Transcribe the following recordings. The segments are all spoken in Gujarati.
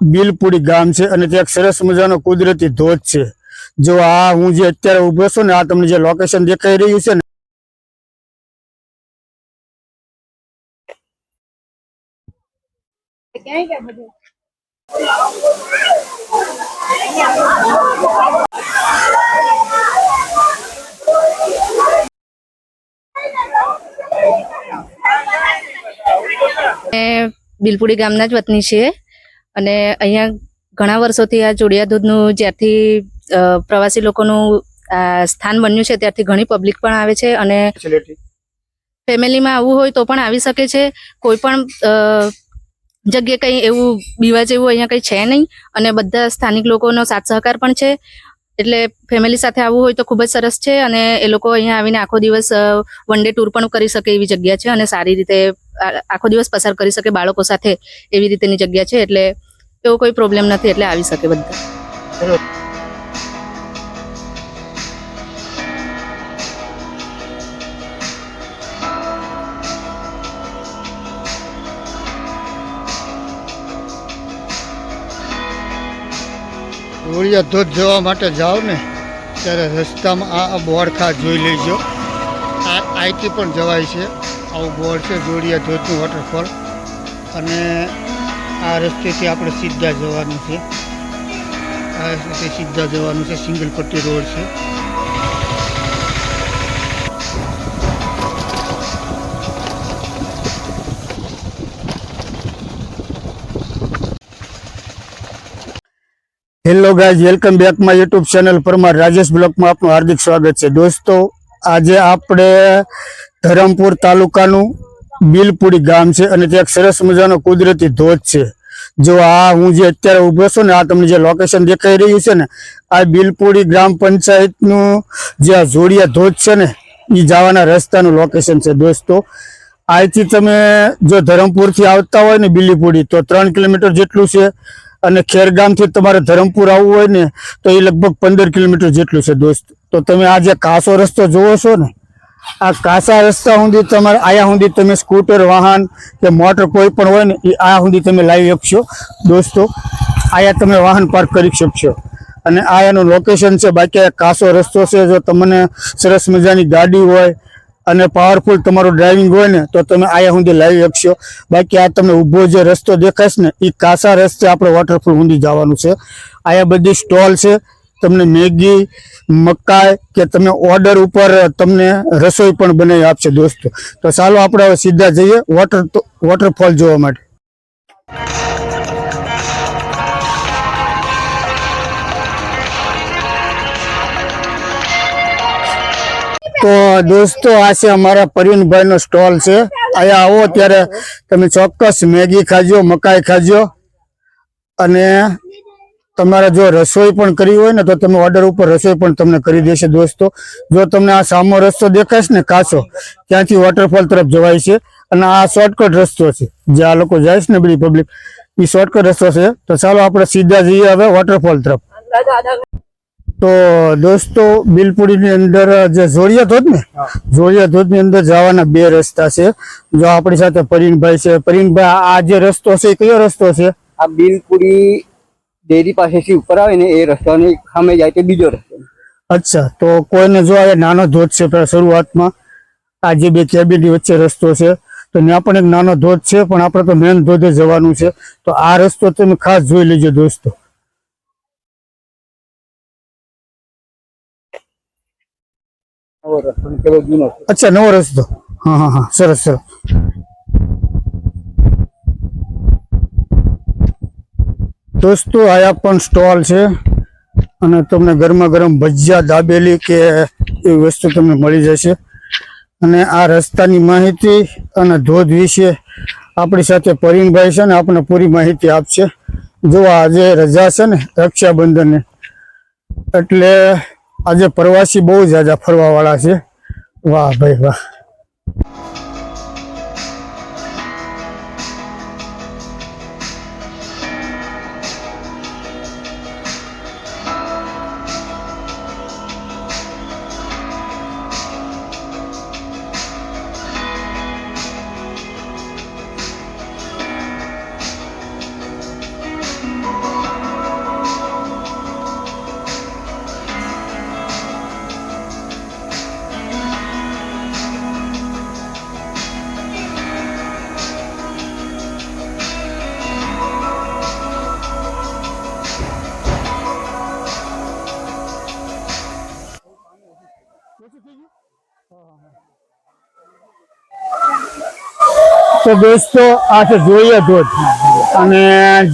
બિલપુડી ગામ છે અને ત્યાં સરસ મજાનો કુદરતી ધોધ છે. જો આ હું જે અત્યારે ઊભો છું ને, આ તમને જે લોકેશન દેખાઈ રહ્યું છે ને બિલપુડી ગામના જ વતની છીએ. અને અહીંયા ઘણા વર્ષોથી આ જોડિયા દૂધનું જ્યારથી પ્રવાસી લોકોનું સ્થાન બન્યું છે ત્યારથી ઘણી પબ્લિક પણ આવે છે અને ફેમિલીમાં આવવું હોય તો પણ આવી શકે છે. કોઈ પણ જગ્યાએ કંઈ એવું બીવા જેવું અહીંયા કંઈ છે નહીં અને બધા સ્થાનિક લોકોનો સાથ સહકાર પણ છે. એટલે ફેમિલી સાથે આવવું હોય તો ખૂબ જ સરસ છે અને એ લોકો અહીંયા આવીને આખો દિવસ વન ડે ટૂર પણ કરી શકે એવી જગ્યા છે અને સારી રીતે આખો દિવસ પસાર કરી શકે બાળકો સાથે એવી રીતેની જગ્યા છે, એટલે એવો કોઈ પ્રોબ્લેમ નથી, એટલે આવી શકે બધા. ધોળિયા ધોધ જવા માટે જાઓ ને, ત્યારે રસ્તામાં આ બોડખા જોઈ લેજો. આ આઈથી પણ જવાય છે. આવું બોર્ડ છે, જોડિયા ધોધનું વોટરફોલ અને આ રસ્તેથી આપણે સીધા જવાનું છે. આ રસ્તે સીધા જવાનું છે સિંગલ પટ્ટી રોડ છે. Hello guys welcome back my YouTube channel Parmar Rajesh બ્લોકમાં આપનું હાર્દિક સ્વાગત છે. દોસ્તો, આજે આપણે ધરમપુર તાલુકાનું બિલપુડી ગામ છે અને ત્યાં એક સરસ મજાનો કુદરતી ધોધ છે. જો આ હું જે અત્યારે ઊભો છું ને આ તમને જે લોકેશન દેખાઈ રહ્યું છે ને, આ બિલપુડી ગ્રામ પંચાયતનું જે આ જોડિયા ધોધ છે ને એ જવાના રસ્તાનું લોકેશન છે દોસ્તો. અહીંથી તમે જો ધરમપુરથી આવતા હોય ને બિલીપુડી, તો ત્રણ કિલોમીટર જેટલું છે અને ખેરગામથી તમારે ધરમપુર આવવું હોય ને, તો એ લગભગ પંદર કિલોમીટર જેટલું છે દોસ્ત. તો તમે આ જે કાસો રસ્તો જોવો છો ને આ કાસા રસ્તા સુધી તમારે, આયા સુધી તમે સ્કૂટર, વાહન કે મોટર કોઈ પણ હોય ને, એ આ સુધી તમે લાવી શકશો. દોસ્તો, આયા તમે વાહન પાર્ક કરી શકશો. અને આ એનું લોકેશન છે, બાકી કાસો રસ્તો છે, જો તમને સરસ મજાની ગાડી હોય અને પાવરફુલ તમારું ડ્રાઇવિંગ હોય ને, તો તમે આયા સુધી લાવી શકશો. બાકી આ તમને ઊભો જે રસ્તો દેખાશ ને એ કાસા રસ્તે આપણે વોટરફોલ સુધી જવાનું છે. આયા બધી સ્ટોલ છે તમને મેગી, મકાઈ કે તમે ઓર્ડર ઉપર તમને રસોઈ પણ બનાવી આપશે દોસ્તો. તો ચાલો આપણે હવે સીધા જઈએ વોટર વોટરફોલ જોવા માટે. તો દોસ્તો, આ છે અમારા પરવીનભાઈ નો સ્ટોલ છે. અહીંયા આવો ત્યારે તમે ચોક્કસ મેગી ખાજો, મકાઈ ખાજો. અને તમારે જો રસોઈ પણ કરવી હોય ને તો તમે ઓર્ડર ઉપર રસોઈ પણ તમને કરી દેશે દોસ્તો. જો તમને આ સામો રસ્તો દેખાશે ને કાચો ત્યાંથી વોટરફોલ તરફ જવાય છે. અને આ શોર્ટકટ રસ્તો છે. જે આ લોકો જાય છે ને બધી પબ્લિક એ શોર્ટકટ રસ્તો છે. તો ચાલો આપણે સીધા જઈએ હવે વોટરફોલ તરફ. તો દોસ્તો બિલપુડીની અંદર જે જોડિયા ધોધ ને જોડિયા ધોધની અંદર જવાના બે રસ્તા છે. જો આપણી સાથે પરીનભાઈ છે. પરીનભાઈ આ જે રસ્તો છે એ કયો રસ્તો છે? આ બિલપુરી ડેરી પાસેથી ઉપર આવે ને એ રસ્તાની સામે જાય તે બીજો રસ્તો. અચ્છા તો કોઈને જો આ નાનો ધોધ છે શરૂઆતમાં આ જે બે કેબિનની વચ્ચે રસ્તો છે તો ત્યાં પણ એક નાનો ધોધ છે પણ આપણે તો મેન ધોધે જવાનું છે. તો આ રસ્તો તમે ખાસ જોઈ લેજો દોસ્તો. અચ્છા નવો રસ્તો. હા હા હા સરસ સરસ. દોસ્તો આયા પણ સ્ટોલ છે. અને તમને ગરમા ગરમ ભજીયા, દાબેલી કે એવી વસ્તુ તમને મળી જશે. અને આ રસ્તાની માહિતી અને ધોધ વિશે આપણી સાથે પરીનભાઈ છે ને આપણને પૂરી માહિતી આપશે. જો આજે રજા છે ને રક્ષાબંધનને, એટલે આજે પ્રવાસી બહુ જ આજે ફરવાવાળા છે. વાહ ભાઈ વાહ. તો દોસ્તો, આ છે જોડિયા ધોધ. અને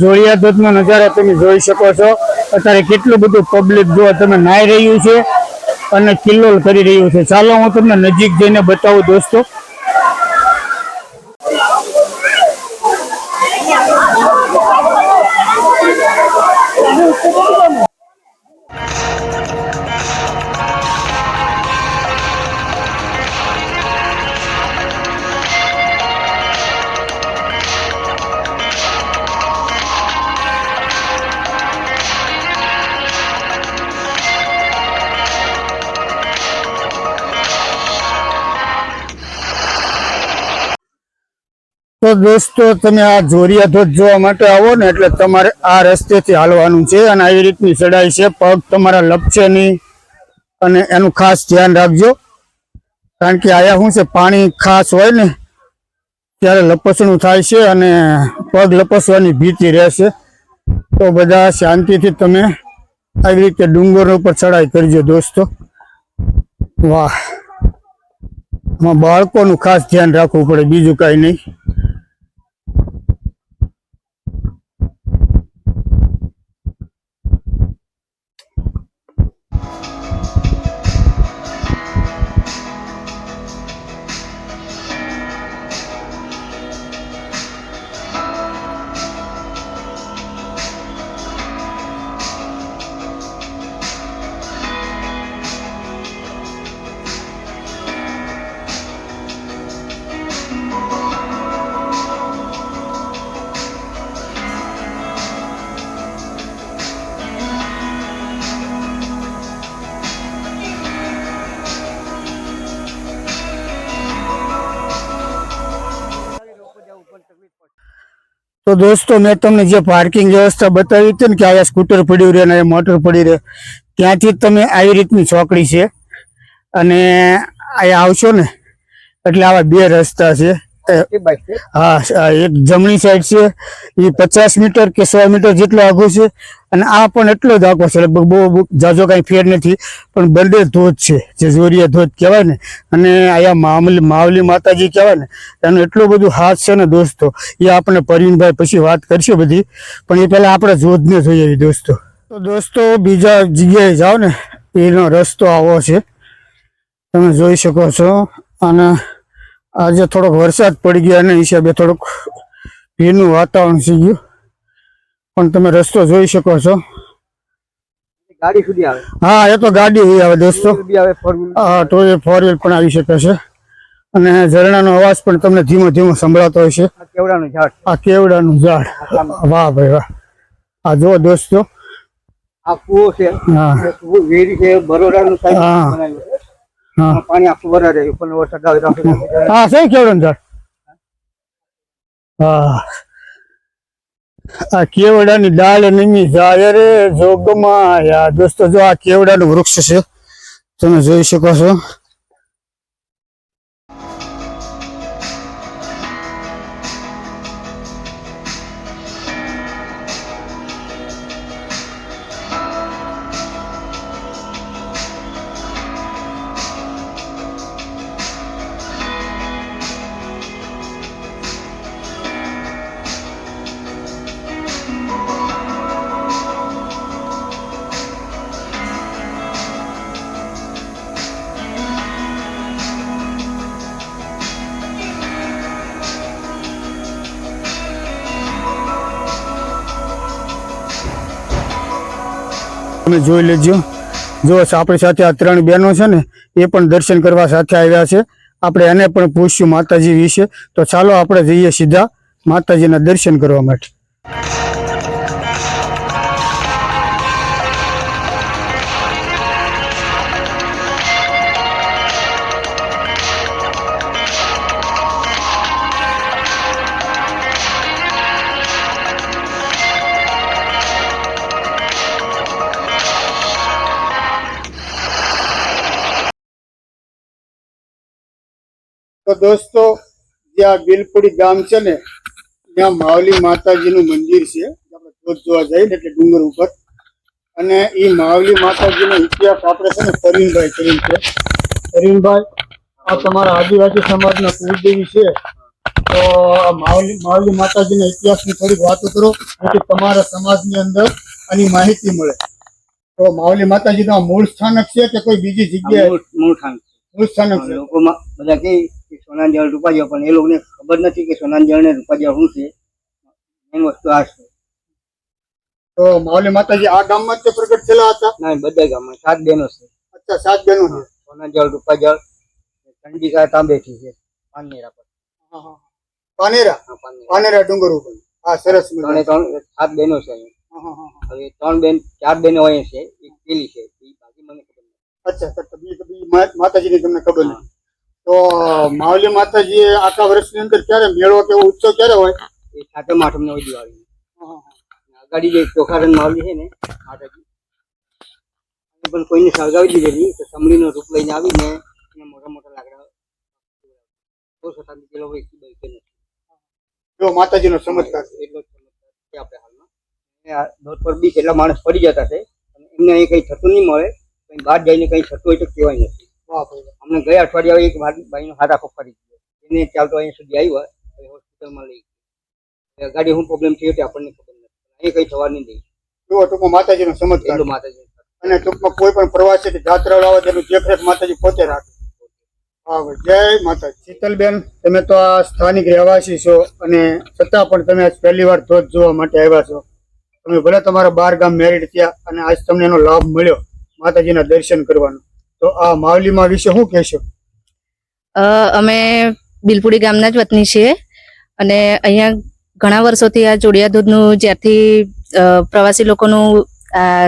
જોડિયા ધોધનો નજારો તમે જોઈ શકો છો. અત્યારે કેટલું બધું પબ્લિક જો તમે નાઈ રહ્યું છે અને કિલ્લોલ કરી રહ્યું છે. ચાલો હું તમને નજીક જઈને બતાવું દોસ્તો. તો દોસ્તો, તમે આ જોરિયા ધોધ જોવા માટે આવો ને, એટલે તમારે આ રસ્તેથી હાલવાનું છે અને આવી રીતની ચડાઈ છે. પગ તમારા લપશે નહીં અને એનું ખાસ ધ્યાન રાખજો. કારણ કે આયા શું છે, પાણી ખાસ હોય ને, ત્યારે લપસણું થાય છે અને પગ લપસવાની ભીતિ રહેશે તો બધા શાંતિથી તમે આવી રીતે ડુંગર ઉપર ચડાઈ કરજો દોસ્તો. વાહ. બાળકોનું ખાસ ધ્યાન રાખવું પડે, બીજું કાંઈ નહીં. દોસ્તો, મેં તમને જે પાર્કિંગ વ્યવસ્થા બતાવી હતી ને કે આયા સ્કૂટર પડ્યું રહે અને મોટર પડી રહે, ત્યાંથી તમે આવી રીતની ચોકડી છે. અને અહીંયા આવશો ને, એટલે આવા બે રસ્તા છે. હા એક જમણી સાઈડ છે. એ પચાસ મીટર કે સો મીટર જેટલો આઘો છે. અને આ પણ એટલો જ આખો છે. લગભગ બહુ જાજો કાંઈ ફેર નથી પણ બંને ધોધ છે. જે જોરિયા ધોધ કહેવાય ને અને અહીંયા મામલી માવલી માતાજી કહેવાય ને એનું એટલું બધું હાથ છે ને દોસ્તો એ આપણે પરવીનભાઈ પછી વાત કરશે બધી. પણ એ પહેલા આપણે ધોધને જોઈએ દોસ્તો. તો દોસ્તો બીજા જગ્યાએ જાઓ ને એનો રસ્તો આવો છે. તમે જોઈ શકો છો. અને આજે થોડોક વરસાદ પડી ગયો એના હિસાબે થોડુંક ભીનું વાતાવરણ થઈ ગયું. પણ તમે રસ્તો જોઈ શકો છો. ગાડી સુધી આવે? હા એ તો ગાડી આવે દોસ્તો. હા તો એ ફોર વ્હીલ પણ આવી શકે છે. અને ઝરણાનો અવાજ પણ તમને ધીમો ધીમો સંભળાતો હોય છે આ કેવડાનું ઝાડ? આ કેવડાનું ઝાડ? વાહ ભાઈ વાહ. આ જો દોસ્તો. આ કુવો છે. હા. વેરી છે બરોડાનું સાઈડ હા. પાણી આખું વરા રહે ઉપર વરસાદ આવે હા સહી કેવડાનું ઝાડ હા. આ કેવડાની ડાળ નીમી જાય રે જોગમાયા. દોસ્તો જો આ કેવડાનું વૃક્ષ છે તમે જોઈ શકો છો. તમે જોઈ લેજો. જો આપણી સાથે આ ત્રણ બહેનો છે ને, એ પણ દર્શન કરવા સાથે આવ્યા છે. આપણે એને પણ પૂછ્યું માતાજી વિશે. તો ચાલો આપણે જઈએ સીધા માતાજીના દર્શન કરવા માટે. તો દોસ્તો જે આ બિલપુડી ગામ છે ને ત્યાં માવલી માતાજીનું મંદિર છે. આપણે ધોધ જોવા જઈએ એટલે ડુંગર ઉપર. અને એ માવલી માતાજીનો ઇતિહાસ આપણે છે ને કરીમભાઈ કરીને છે. કરીમભાઈ આ તમારા આદિવાસી સમાજના કુળદેવી છે. તો માવલી માવલી માતાજીના ઇતિહાસની થોડીક વાતો કરો જેથી તમારા સમાજની અંદર આની માહિતી મળે. તો માવલી માતાજીનું નું મૂળ સ્થાનક છે કે કોઈ બીજી જગ્યાએ? મૂળ સ્થાનક. લોકોમાં બધા કે સોનાન જળ રૂપાજળ પણ એ લોકોને ખબર નથી કે સોનાન જળ ને રૂપાજળ શું છે. મેન વસ્તુ આ છે. તો માવલી માતાજી આ ગામમાં જ પ્રગટ થયેલા હતા? ના બધા ગામમાં સાત બહેનો છે. અચ્છા સાત બહેનો છે. સોના જળ રૂપાજળ ચંડિકા તાંબેથી છે પાનેરા પર. હા, હા. પાનેરા? પાનેરા. ડુંગર ઉપર. હા સરસ ત્રણે. ત્રણ સાત બહેનો છે. હવે ત્રણ બેન ચાર બહેનો અહીંયા છે એક પેલી છે એ બાકી મને ખબર નથી અચ્છા તો બીજી માતાજીની તમને ખબર નહીં. તો માવલી માતાજી આખા વર્ષની અંદર ક્યારે મેળો કેવો ઉત્સવ ક્યારે હોય? એ સાતમ આઠમ ને દિવાળી. આગાડી જે ચોખારણ માવલી છે ને માતાજી પણ કોઈને સળગાવી દીધેલી તો સમડીનો રૂપ લઈને આવીને એને મોટા મોટા લાકડા બહુ છતાં પેલો વ્યક્તિ કે નથી. જો માતાજીનો ચમત્કાર. એટલો ચમત્કાર છે આપણે હાલમાં. અને પર બી કેટલા માણસ પડી જતા છે અને એમને અહીં કંઈ થતું નહીં મળે. કંઈ બહાર જઈને કંઈ થતું હોય તો કહેવાય નથી. અમને ગયા અઠવાડિયા એક ભાઈ- ભાઈનો હાથ આખો ફરી ગયો. એને ચાલતો અહીંયા સુધી આવ્યો હવે હોસ્પિટલમાં લઈ ગયો. ગાડી શું પ્રોબ્લેમ થયો તે આપણને ખબર નથી. અહીં કંઈ થવા નહીં જુઓ ટૂંકમાં માતાજીનો સમજ એટલું માતાજી અને ટૂંકમાં કોઈ પણ પ્રવાસી કે જાત્રા આવે તેનું દેખરેખ માતાજી પોતે રાખે. જય માતાજી. શીતલબેન તમે તો આ સ્થાનિક રહેવાસી છો અને છતાં પણ તમે આજ પહેલી વાર ધોધ જોવા માટે આવ્યા છો. તમે ભલે તમારા બાર ગામ મેરિડ થયા અને આજ તમને એનો લાભ મળ્યો. માતાજીના દર્શન કરવાનું. તો આ માવલીમાં વિશે શું કહેશો? અમે બિલપુડી ગામના જ વતની છીએ અને અહીંયા ઘણા વર્ષોથી આ જોડિયા દૂધનું જ્યારથી પ્રવાસી લોકોનું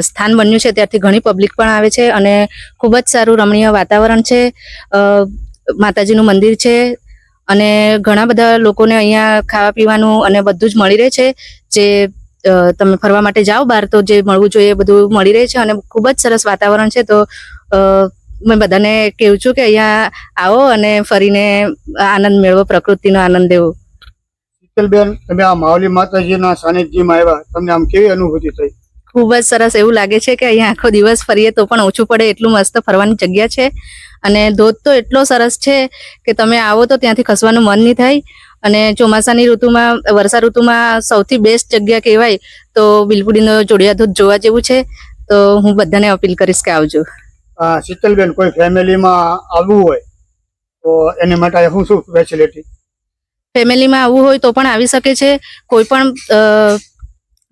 સ્થાન બન્યું છે ત્યારથી ઘણી પબ્લિક પણ આવે છે અને ખૂબ જ સારું રમણીય વાતાવરણ છે. માતાજીનું મંદિર છે અને ઘણા બધા લોકોને અહીંયા ખાવા પીવાનું અને બધું જ મળી રહે છે, જે તમે ફરવા માટે જાઓ બહાર તો જે મળવું જોઈએ બધું મળી રહે છે અને ખૂબ જ સરસ વાતાવરણ છે તો મેં બધાને કહું છું કે અહીંયા આવો અને ફરીને આનંદ મેળવો પ્રકૃતિનો આનંદ લેવો. શીતલબેન તમે આ માવલી માતાજીના સાનિધ્યમાં આવ્યા. તમને આમ કેવી અનુભૂતિ થઈ? ખૂબ જ સરસ એવું લાગે છે કે અહીંયા આખો દિવસ ફરીએ તો પણ ઓછું પડે એટલું મસ્ત ફરવાની જગ્યા છે. અને ધોધ તો એટલો સરસ છે કે તમે આવો તો ત્યાંથી ખસવાનું મન નહીં થાય. અને ચોમાસાની ઋતુમાં વર્ષા ઋતુમાં સૌથી બેસ્ટ જગ્યા કહેવાય તો બિલપુડીનો જોડિયા ધોધ જોવા જેવું છે. તો હું બધાને અપીલ કરીશ કે આવજો. શીતલબેન કોઈ ફેમિલીમાં આવવું હોય તો એની માટે શું શું ફેસિલિટી ફેમિલીમાં આવવું હોય તો પણ આવી શકે છે. કોઈ પણ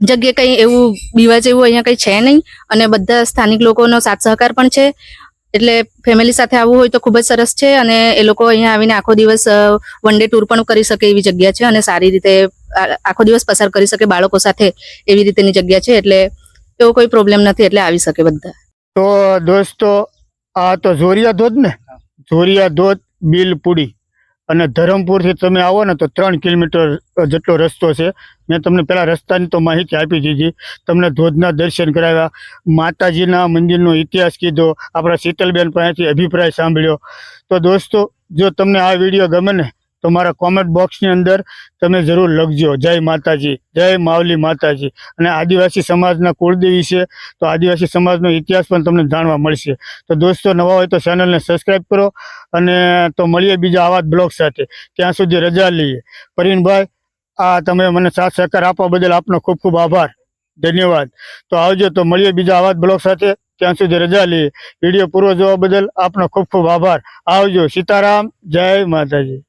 જગ્યાએ કંઈ એવું બીવા જેવું અહીંયા કંઈ છે નહીં. અને બધા સ્થાનિક લોકોનો સાથ સહકાર પણ છે. એટલે ફેમિલી સાથે આવવું હોય તો ખૂબ જ સરસ છે અને એ લોકો અહીંયા આવીને આખો દિવસ વન ડે ટૂર પણ કરી શકે એવી જગ્યા છે અને સારી રીતે આ- આખો દિવસ પસાર કરી શકે બાળકો સાથે એવી રીતેની જગ્યા છે એટલે એવો કોઈ પ્રોબ્લેમ નથી એટલે આવી શકે બધા. તો દોસ્તો આ તો જોરિયા ધોધ ને? જોરિયા ધોધ બિલપુડી. અને ધરમપુરથી તમે આવો ને તો ત્રણ કિલોમીટર જેટલો રસ્તો છે. મેં તમને પેલા રસ્તાની તો માહિતી આપી દીધી. તમને ધોધના દર્શન કરાવ્યા. માતાજીના મંદિરનો ઇતિહાસ કીધો. આપણા શીતલબેન પાસેથી અભિપ્રાય સાંભળ્યો. તો દોસ્તો, જો તમને આ વીડિયો ગમે ને તો મારા કોમેન્ટ બોક્સની અંદર તમે જરૂર લખજો. જય માતાજી, જય માવલી માતાજી. અને આદિવાસી સમાજના કુળદેવી છે, તો આદિવાસી સમાજનો ઇતિહાસ પણ તમને જાણવા મળશે. તો દોસ્તો, નવા હોય તો ચેનલને સબસ્ક્રાઈબ કરો અને તો મળીએ બીજા આવા બ્લોગ સાથે. ત્યાં સુધી રજા લઈએ. પરીનભાઈ આ તમે મને સાથ સહકાર આપવા બદલ આપનો ખૂબ ખૂબ આભાર. ધન્યવાદ. તો આવજો, તો મળીએ બીજા આવા બ્લોગ સાથે. ત્યાં સુધી રજા લઈએ. વીડિયો પૂરો જોવા બદલ આપનો ખૂબ ખૂબ આભાર. આવજો, સીતારામ. જય માતાજી.